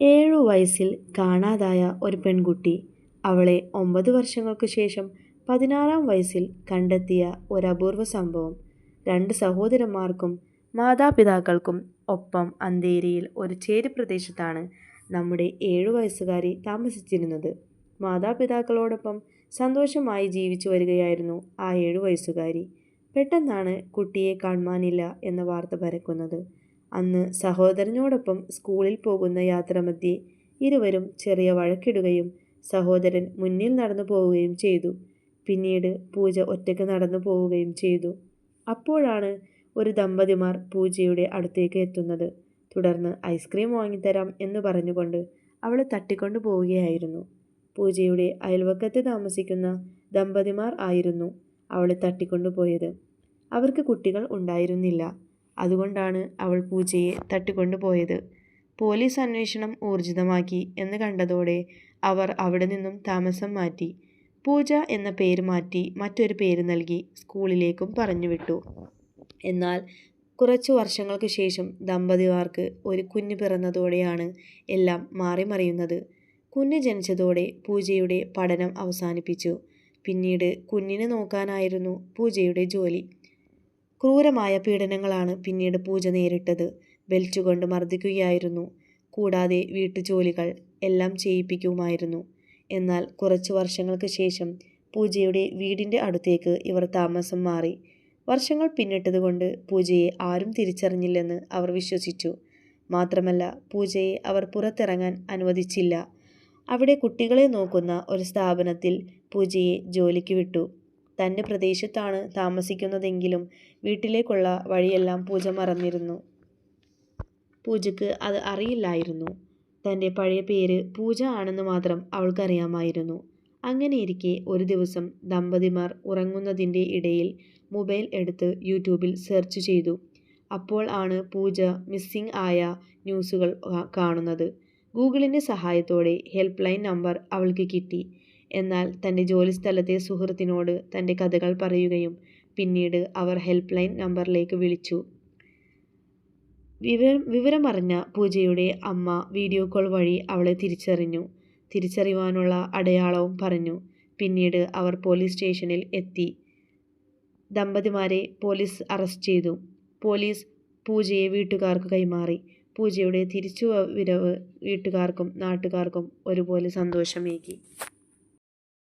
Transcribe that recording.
ഏഴു വയസ്സിൽ കാണാതായ ഒരു പെൺകുട്ടി അവളെ ഒമ്പത് വർഷങ്ങൾക്ക് ശേഷം പതിനാറാം വയസ്സിൽ കണ്ടെത്തിയ ഒരപൂർവ സംഭവം. രണ്ട് സഹോദരന്മാർക്കും മാതാപിതാക്കൾക്കും ഒപ്പം അന്തേരിയിൽ ഒരു ചേരി പ്രദേശത്താണ് നമ്മുടെ ഏഴു വയസ്സുകാരി താമസിച്ചിരുന്നത്. മാതാപിതാക്കളോടൊപ്പം സന്തോഷമായി ജീവിച്ചു വരികയായിരുന്നു ആ ഏഴു വയസ്സുകാരി. പെട്ടെന്നാണ് കുട്ടിയെ കാണുവാനില്ല എന്ന വാർത്ത പരക്കുന്നത്. അന്ന് സഹോദരനോടൊപ്പം സ്കൂളിൽ പോകുന്ന യാത്രാമധ്യേ ഇരുവരും ചെറിയ വഴക്കിടുകയും സഹോദരൻ മുന്നിൽ നടന്നു പോവുകയും ചെയ്തു. പിന്നീട് പൂജ ഒറ്റയ്ക്ക് നടന്നു പോവുകയും ചെയ്തു. അപ്പോഴാണ് ഒരു ദമ്പതിമാർ പൂജയുടെ അടുത്തേക്ക് എത്തുന്നത്. തുടർന്ന് ഐസ്ക്രീം വാങ്ങിത്തരാം എന്ന് പറഞ്ഞുകൊണ്ട് അവളെ തട്ടിക്കൊണ്ടു പോവുകയായിരുന്നു. പൂജയുടെ അയൽവക്കത്ത് താമസിക്കുന്ന ദമ്പതിമാർ ആയിരുന്നു അവളെ തട്ടിക്കൊണ്ടുപോയത് അവർക്ക് കുട്ടികൾ ഉണ്ടായിരുന്നില്ല. അതുകൊണ്ടാണ് അവൾ പൂജയെ തട്ടിക്കൊണ്ടുപോയത്. പോലീസ് അന്വേഷണം ഊർജിതമാക്കി എന്ന് കണ്ടതോടെ അവർ അവിടെ നിന്നും താമസം മാറ്റി. പൂജ എന്ന പേര് മാറ്റി മറ്റൊരു പേര് നൽകി സ്കൂളിലേക്കും പറഞ്ഞുവിട്ടു. എന്നാൽ കുറച്ചു വർഷങ്ങൾക്ക് ശേഷം ദമ്പതിമാർക്ക് ഒരു കുഞ്ഞ് പിറന്നതോടെയാണ് എല്ലാം മാറിമറിയുന്നത് കുഞ്ഞ് ജനിച്ചതോടെ പൂജയുടെ പഠനം അവസാനിപ്പിച്ചു. പിന്നീട് കുഞ്ഞിനെ നോക്കാനായിരുന്നു പൂജയുടെ ജോലി. ക്രൂരമായ പീഡനങ്ങളാണ് പിന്നീട് പൂജ നേരിട്ടത്. ബെൽറ്റ് കൊണ്ട് മർദ്ദിക്കുകയായിരുന്നു. കൂടാതെ വീട്ടുജോലികൾ എല്ലാം ചെയ്യിപ്പിക്കുമായിരുന്നു. എന്നാൽ കുറച്ച് വർഷങ്ങൾക്ക് ശേഷം പൂജയുടെ വീടിന്റെ അടുത്തേക്ക് ഇവർ താമസം മാറി. വർഷങ്ങൾ പിന്നിട്ടതുകൊണ്ട് പൂജയെ ആരും തിരിച്ചറിഞ്ഞില്ലെന്ന് അവർ വിശ്വസിച്ചു. മാത്രമല്ല പൂജയെ അവർ പുറത്തിറങ്ങാൻ അനുവദിച്ചില്ല. അവിടെ കുട്ടികളെ നോക്കുന്ന ഒരു സ്ഥാപനത്തിൽ പൂജയെ ജോലിക്ക് വിട്ടു. തന്റെ പ്രദേശത്താണ് താമസിക്കുന്നതെങ്കിലും വീട്ടിലേക്കുള്ള വഴിയെല്ലാം പൂജ മറന്നിരുന്നു. പൂജക്ക് അത് അറിയില്ലായിരുന്നു. തന്റെ പഴയ പേര് പൂജ ആണെന്ന് മാത്രം അവൾക്കറിയാമായിരുന്നു. അങ്ങനെയിരിക്കെ ഒരു ദിവസം ദമ്പതിമാർ ഉറങ്ങുന്നതിന്റെ ഇടയിൽ മൊബൈൽ എടുത്ത് യൂട്യൂബിൽ സെർച്ച് ചെയ്തു. അപ്പോൾ ആണ് പൂജ മിസ്സിംഗ് ആയ ന്യൂസുകൾ കാണുന്നത്. ഗൂഗിളിന്റെ സഹായത്തോടെ ഹെൽപ്പ് ലൈൻ നമ്പർ അവൾക്ക് കിട്ടി. എന്നാൽ തന്റെ ജോലിസ്ഥലത്തെ സുഹൃത്തിനോട് തന്റെ കഥകൾ പറയുകയും പിന്നീട് അവർ ഹെൽപ്പ് ലൈൻ നമ്പറിലേക്ക് വിളിച്ചു. വിവരം വിവരമറിഞ്ഞ പൂജയുടെ അമ്മ വീഡിയോ കോൾ വഴി അവളെ തിരിച്ചറിഞ്ഞു. തിരിച്ചറിയുവാനുള്ള അടയാളവും പറഞ്ഞു. പിന്നീട് അവർ പോലീസ് സ്റ്റേഷനിൽ എത്തി. ദമ്പതിമാരെ പോലീസ് അറസ്റ്റ് ചെയ്തു. പോലീസ് പൂജയെ വീട്ടുകാർക്ക് കൈമാറി. പൂജയുടെ തിരിച്ചു വിരവ് വീട്ടുകാർക്കും നാട്ടുകാർക്കും ഒരുപോലെ സന്തോഷമേകി.